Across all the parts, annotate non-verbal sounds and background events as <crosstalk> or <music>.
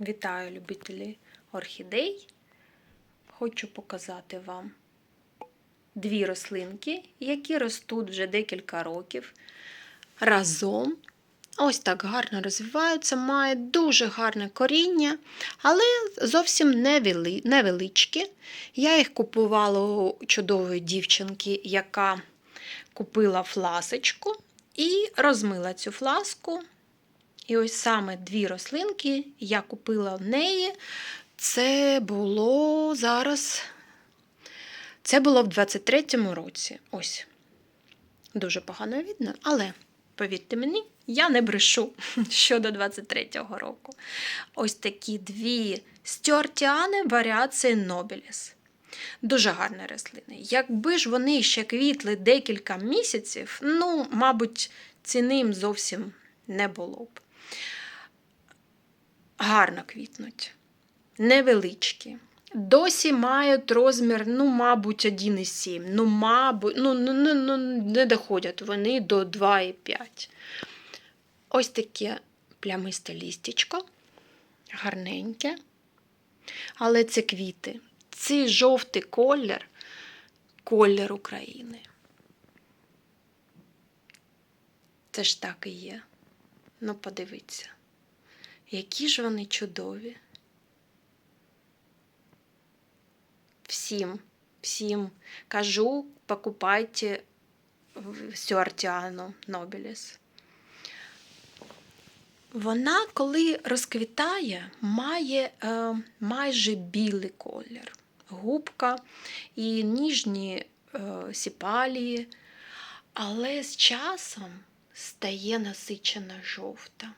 Вітаю, любителі орхідей. Хочу показати вам дві рослинки, які ростуть вже декілька років разом. Ось так гарно розвиваються, має дуже гарне коріння, але зовсім невели- невеличкі. Я їх купувала у чудової дівчинки, яка купила фласочку і розмила цю фласку. І ось саме дві рослинки я купила в неї. Це було зараз. Це було в 23-му році. Ось. Дуже погано видно, але повірте мені, я не брешу <laughs> щодо 23-го року. Ось такі дві стюартіани варіації Нобіліс. Дуже гарні рослини. Якби ж вони ще квітли декілька місяців, ну, мабуть, ціни їм зовсім не було б. Гарно квітнуть, невеличкі. Досі мають розмір, ну, мабуть, 1,7. Ну, мабуть, ну, ну, ну, ну, не доходять вони до 2,5. Ось таке плямисте лістечко, гарненьке. Але це квіти. Цей жовтий колір колір України. Це ж так і є. Ну, подивіться, які ж вони чудові. Всім, всім кажу, покупайте Стюартіану Нобіліс. Вона, коли розквітає, має е, майже білий колір, губка і ніжні е, сіпалії, але з часом стає насичена жовта.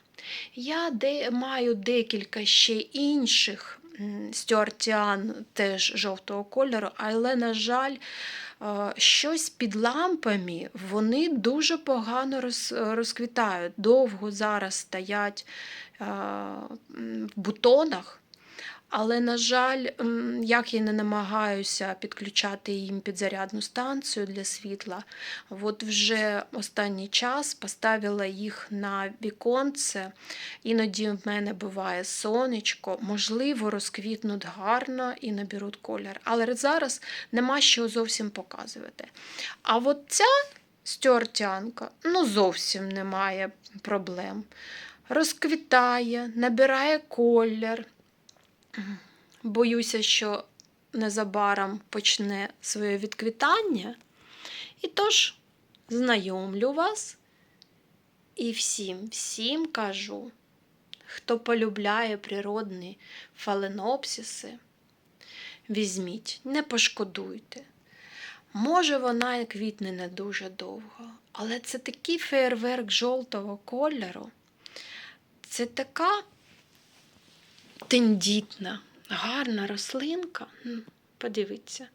Я де, маю декілька ще інших стюартіан теж жовтого кольору, але, на жаль, е, щось під лампами вони дуже погано роз, розквітають. Довго зараз стоять е, в бутонах. Але, на жаль, як я не намагаюся підключати їм підзарядну станцію для світла, от вже останній час поставила їх на віконце. Іноді в мене буває сонечко, можливо, розквітнуть гарно і наберуть колір. Але зараз нема що зовсім показувати. А от ця стюартянка ну зовсім немає проблем. Розквітає, набирає колір. Боюся, що незабаром почне своє відквітання. І тож знайомлю вас і всім, всім кажу, хто полюбляє природні фаленопсиси, візьміть, не пошкодуйте. Може, вона і квітне не дуже довго, але це такий феєрверк жовтого кольору. Це така тендітна, гарна рослинка. Подивіться.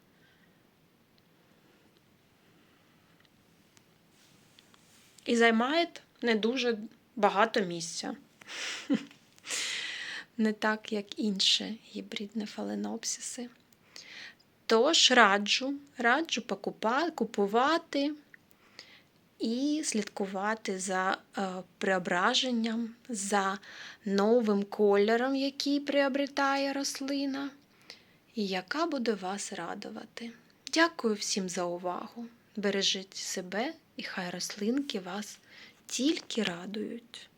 І займає не дуже багато місця. <laughs> Не так, як інші гібридні фаленопсиси. Тож раджу, раджу покупа- купувати і слідкувати за е, преображенням, за новим кольором, який приобретає рослина, і яка буде вас радувати. Дякую всім за увагу. Бережіть себе і хай рослинки вас тільки радують.